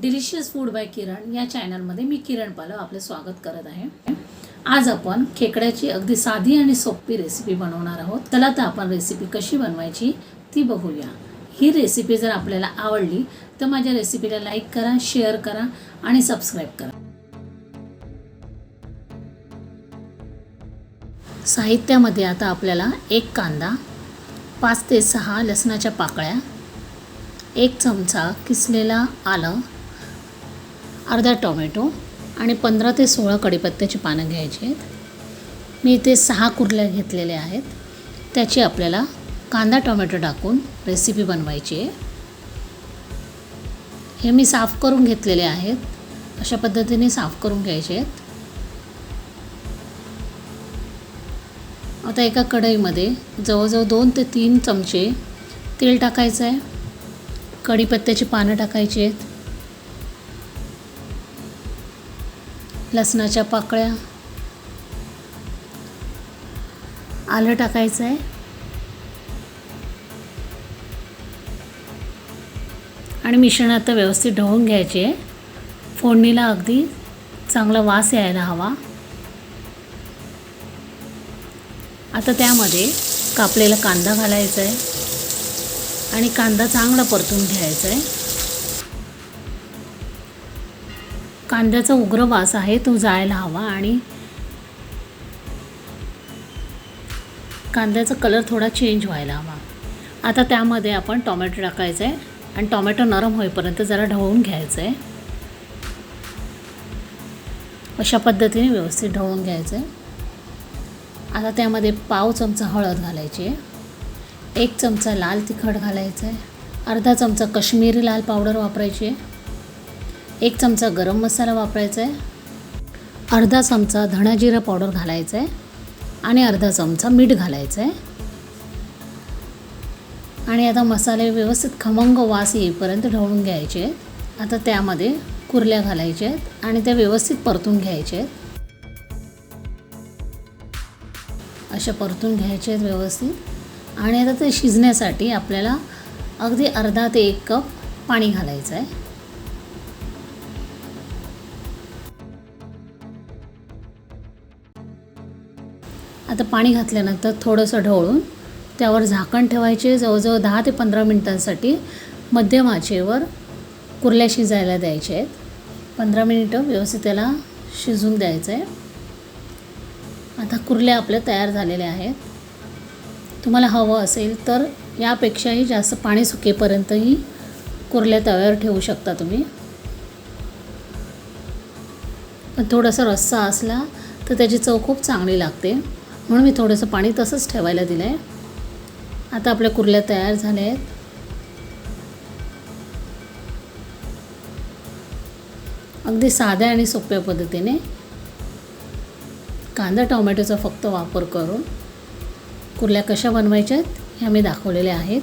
Delicious food by किरण या चॅनलमध्ये मी किरण पालव आपले स्वागत करत आहे. आज आपण खेकड्याची अगदी साधी आणि सोपी रेसिपी बनवणार आहोत. चला तर आपण रेसिपी कशी बनवायची ती बघूया. ही रेसिपी जर आपल्याला आवडली तर माझ्या रेसिपीला लाईक करा शेअर करा आणि सबस्क्राईब करा. साहित्यामध्ये आता आपल्याला एक कांदा पाच ते सहा लसणाच्या पाकळ्या एक चमचा किसलेला आलं अर्धा टोमॅटो आणि पंधरा ते सोळा कडीपत्त्याची पानं घ्यायची आहेत. मी इथे सहा कुर्ल्या घेतलेल्या आहेत. त्याची आपल्याला कांदा टोमॅटो टाकून रेसिपी बनवायची आहे. हे मी साफ करून घेतलेले आहेत. अशा पद्धतीने साफ करून घ्यायचे आहेत. आता एका कढईमध्ये जवळजवळ दोन ते तीन चमचे तेल टाकायचं आहे. कढीपत्त्याची पानं टाकायची आहेत. लसणाच्या पाकळ्या. आलं टाकायचं आहे. आणि मिश्रण आता व्यवस्थित ढवून घ्यायचे आहे. फोडणीला अगदी चांगला वास यायला हवा. आता त्यामध्ये कापलेला कांदा घालायचा आहे. आणि कांदा चांगला परतून घ्यायचा आहे. कांद्याचा उग्र वास आहे तो जायला हवा आणि कांद्याचा कलर थोडा चेंज व्हायला हवा. आता त्यामध्ये आपण टोमॅटो टाकायचं आहे आणि टोमॅटो नरम होईपर्यंत जरा ढवळून घ्यायचं आहे अशा पद्धतीने व्यवस्थित ढवळून घ्यायचं आहे आता त्यामध्ये पाव चमचा हळद घालायची आहे. एक चमचा लाल तिखट घालायचं आहे अर्धा चमचा कश्मीरी लाल पावडर वापरायची आहे. एक चमचा गरम मसाला वापरायचा आहे. अर्धा चमचा धणा जिरा पावडर घालायचा आहे. आणि अर्धा चमचा मीठ घालायचं आहे. आणि आता मसाले व्यवस्थित खमंग वास येईपर्यंत ढवळून घ्यायचे आहेत. आता त्यामध्ये कुर्ल्या घालायच्या आहेत आणि त्या व्यवस्थित परतून घ्यायच्या आहेत. अशा परतून घ्यायचे आहेत व्यवस्थित. आणि आता ते शिजण्यासाठी आपल्याला अगदी अर्धा ते एक कप पाणी घालायचं आहे. आता पाणी घातल्यानंतर थोडंसं ढवळून त्यावर झाकण ठेवायचे जवळजवळ दहा ते पंधरा मिनटांसाठी मध्यम आचेवर कुर्ल्या शिजायला द्यायच्या आहेत. पंधरा मिनिटं व्यवस्थित त्याला शिजून द्यायचं आहे. आता कुर्ल्या आपल्या तयार झालेल्या आहेत. तुम्हाला हवं असेल तर यापेक्षाही जास्त पाणी सुकेपर्यंतही कुर्ल्या तव्यावर ठेवू शकता तुम्ही. पण थोडासा रस्सा असला तर त्याची चव खूप चांगली लागते. म्हणून मी थोडंसं पाणी तसंच ठेवायला दिलं आहे आता आपल्या कुर्ल्या तयार झाल्या आहेत अगदी साध्या आणि सोप्या पद्धतीने. कांदा टोमॅटोचा फक्त वापर करून कुर्ल्या कशा बनवायच्या आहेत ह्या मी दाखवलेल्या आहेत.